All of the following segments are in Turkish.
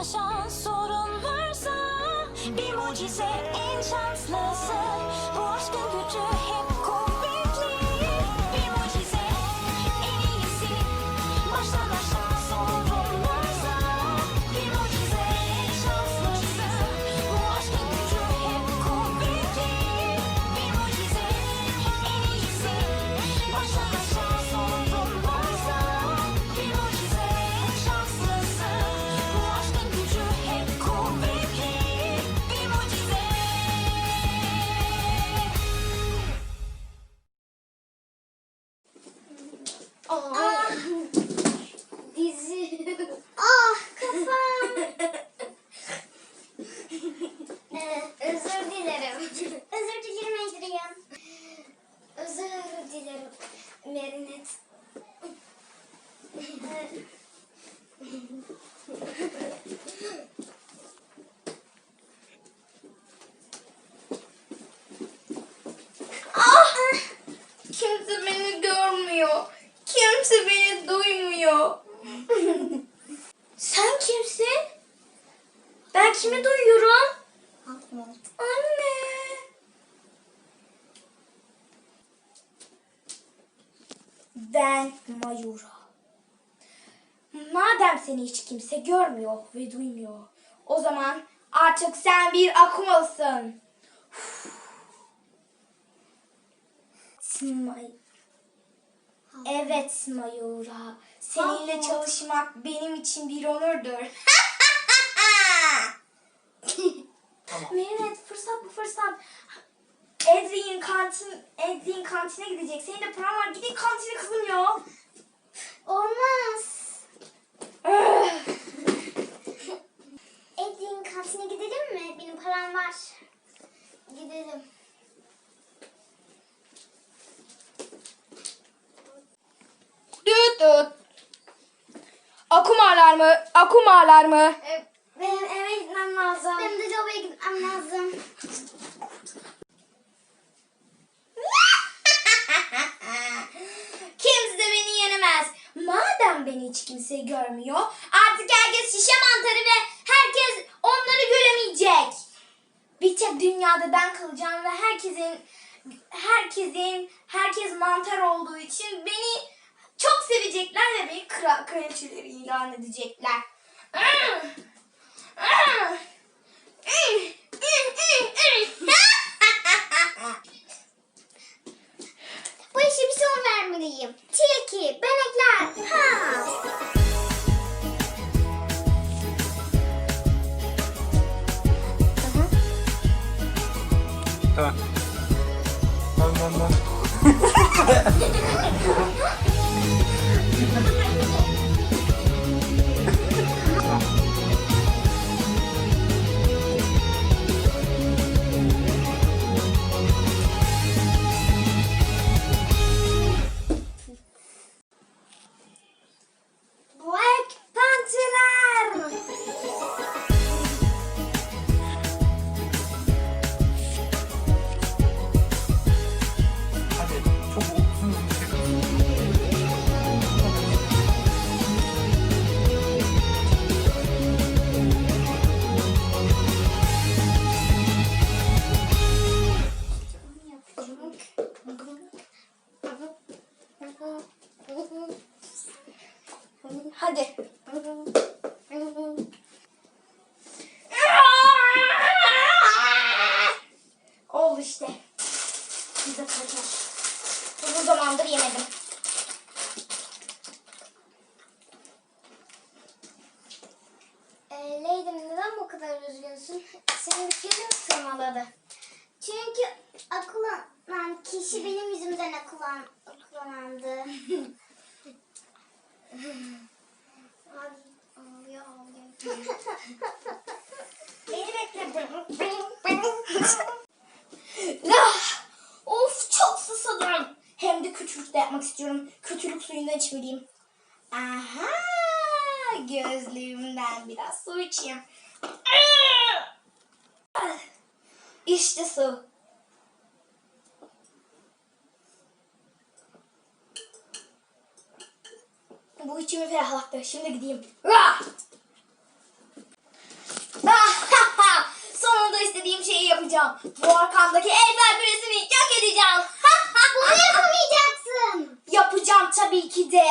Aşağı sorun varsa Bir mucize en şanslısı. Bu aşkın gücü hep Kimi duyuyorum? Anne. Ben Mayura. Madem seni hiç kimse görmüyor ve duymuyor, o zaman artık sen bir akumalısın. May Evet Mayura. Seninle çalışmak benim için bir onurdur. Mehmet fırsat bu fırsat. Edrin kantin, Edrin kantine gidecek. Senin de paran var. Gidin kantine kızım ya. Olmaz. Edwin kantine gidelim mi? Benim param var. Gidelim. Düt düt. Akuma alarmı, akuma alarmı. Ee, Benim eve gitmem lazım. Benim de lavaboya gitmem lazım. Kimse de beni yenemez. Madem beni hiç kimse görmüyor, artık herkes şişe mantarı ve herkes onları göremeyecek. Bir tek dünyada ben kalacağım ve herkesin herkesin herkes mantar olduğu için beni çok sevecekler ve beni kral kraliçeleri ilan edecekler. Bu işe bir son vermeliyim. Tilki, benekler, ha. Tamam. Tamam tamam. Hadi. Oldu işte. Pizza kraker. Uzun zamandır yemedim. Ee, Leydim neden bu kadar üzgünsün? Seni bir kedi mi tırmaladı? Çünkü akıllanan kişi benim yüzümden akıllan, akıllandı. Beni bekle. Ah, of çok susadım. Hem de kötülük de yapmak istiyorum. Kötülük suyundan içmeliyim. Aha gözlüğümden biraz su içeyim. Ah, İşte su. Bu içimi ferahlattı. Şimdi gideyim. Ah! Şeyi yapacağım. Bu arkamdaki Eiffel Kulesi'ni yok edeceğim. Bunu yapamayacaksın. yapacağım tabii ki de.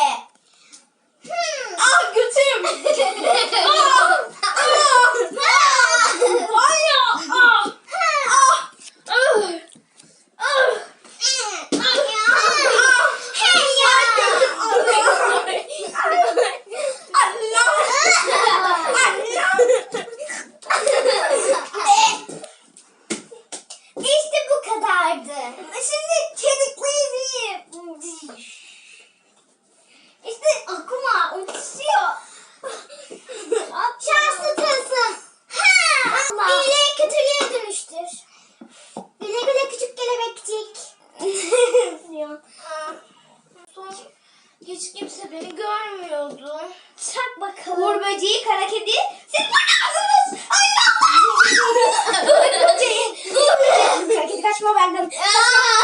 Hiç kimse beni görmüyordu. Çak bakalım. Uğur böceği, kara kedi. Siz burada mısınız? Ay Uğur böceği. Uğur böceği. Kara kedi kaçma benden. Kaçma.